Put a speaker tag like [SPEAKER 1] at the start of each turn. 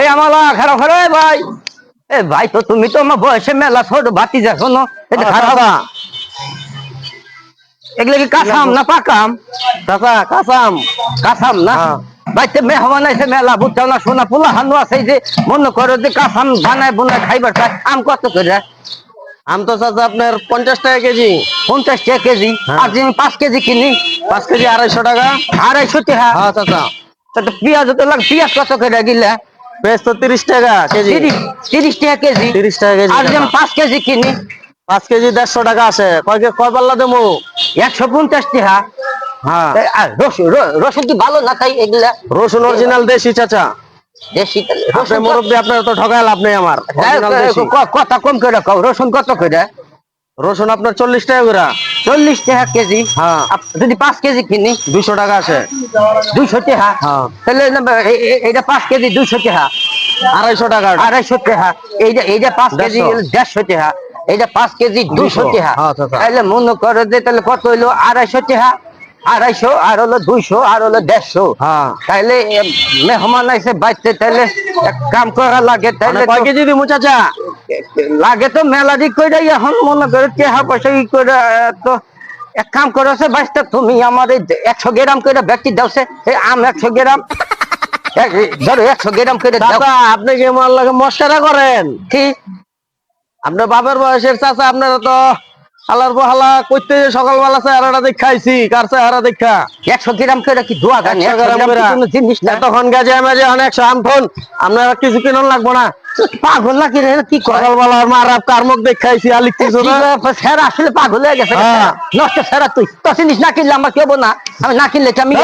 [SPEAKER 1] এই আমালা খারাপ খারাপ ভাই। এ ভাই তো তুমি তো আমার বয়সে মেলা ছোট বাতি যা শোনো। এটা খারাপ। এগুলো কি কাঁচাম না পাকাম?
[SPEAKER 2] কাসাম।
[SPEAKER 1] কাঁচাম না?
[SPEAKER 2] হ্যাঁ।
[SPEAKER 1] বাইতে মেহমান আছে মেলা বুঝছ না সোনা পোলা হানু আছে যে মনে করো যে কাঁচাম বানায় বোনায় খাইবার আম কত করে?
[SPEAKER 2] আম তো চাচা আপনার পঞ্চাশ টাকা কেজি।
[SPEAKER 1] পঞ্চাশ টাকা কেজি?
[SPEAKER 2] হ্যাঁ।
[SPEAKER 1] আর যদি পাঁচ কেজি কিনি?
[SPEAKER 2] পাঁচ কেজি আড়াইশো টাকা।
[SPEAKER 1] আড়াইশো টাকা?
[SPEAKER 2] হ্যাঁ চাচা।
[SPEAKER 1] পেঁয়াজ তো লাগ পেঁয়াজ কত করে গিলা?
[SPEAKER 2] তো তিরিশ টাকা কেজি।
[SPEAKER 1] তিরিশ টাকা কেজি।
[SPEAKER 2] তিরিশ টাকা কেজি।
[SPEAKER 1] আর যেমন পাঁচ কেজি কিনি।
[SPEAKER 2] পাঁচ কেজি দেড়শো টাকা আছে। কয় কয় পাল্লা দেবো?
[SPEAKER 1] একশো পঞ্চাশ টাকা।
[SPEAKER 2] হ্যাঁ।
[SPEAKER 1] রসুন কি ভালো না এগুলা?
[SPEAKER 2] রসুন অরিজিনাল দেশি চাচা। আপনার তো ঠকায় লাভ নেই আমার।
[SPEAKER 1] কথা কম করে রসুন কত করে
[SPEAKER 2] রসুন আপনার চল্লিশ টাকা করে
[SPEAKER 1] চল্লিশ টাকা কেজি।
[SPEAKER 2] হ্যাঁ।
[SPEAKER 1] যদি পাঁচ কেজি কিনি
[SPEAKER 2] দুশো টাকা আছে।
[SPEAKER 1] দুইশো টাকা
[SPEAKER 2] হ্যাঁ।
[SPEAKER 1] তাহলে না- এ- এ- এইটা পাঁচ কেজি দুইশো টাকা
[SPEAKER 2] আড়াইশো টাকা
[SPEAKER 1] আড়াইশো টাকা এইটা এইটা পাঁচ কেজি
[SPEAKER 2] দেড়শো।
[SPEAKER 1] টাকা এইটা পাঁচ কেজি দুইশো।
[SPEAKER 2] দুইশো।
[SPEAKER 1] টাকা
[SPEAKER 2] হ্যাঁ, আচ্ছা, আচ্ছা।
[SPEAKER 1] তাহলে মনে করো যে তাহলে কত হইল? আড়াইশো টাকা আড়াইশো আর হলো দুইশো আর হলো দেড়শো।
[SPEAKER 2] হ্যাঁ।
[SPEAKER 1] তাইলে মেহমান আইসে বাইতে তাইলে এক কাম করা লাগে। তাইলে
[SPEAKER 2] মানে কয় কেজি দিমু চাচা?
[SPEAKER 1] লাগে তো মেলা দিক করে এখন মনে করো টেহা পয়সা ই করে তো এক কাম করেছে বাইসটা তুমি আমার এই একশো গ্রাম করে ব্যক্তি দাও সে এই আম একশো গ্রাম। ধরো একশো গ্রাম করে
[SPEAKER 2] আপনি কি আমার লাগে মস্কারা করেন?
[SPEAKER 1] কি?
[SPEAKER 2] আপনার বাবার বয়সের চাচা আপনারা তো হালার বহালা করতে সকাল সকালবেলা চেহারাটা দেখাইছি কার চেহারা দেখা?
[SPEAKER 1] একশো গ্রাম করে কি দোয়া গান
[SPEAKER 2] 100 গ্রাম করে।
[SPEAKER 1] কোনো জিনিস না?
[SPEAKER 2] তখন গাজে আমাজে অনেক আমঠন আপনারা কিছু কিনুন লাগবো না?
[SPEAKER 1] পাগল না কি রে? কি
[SPEAKER 2] সকালবেলা মার আর কার মুখ দেখাইছি আলি কিছু না
[SPEAKER 1] স্যার আসলে পাগল হয়ে গেছে
[SPEAKER 2] হ্যাঁ।
[SPEAKER 1] নষ্ট স্যার তুই। তো জিনিস না কিনলে আমার কেবো না? আমি না কিনলে আমি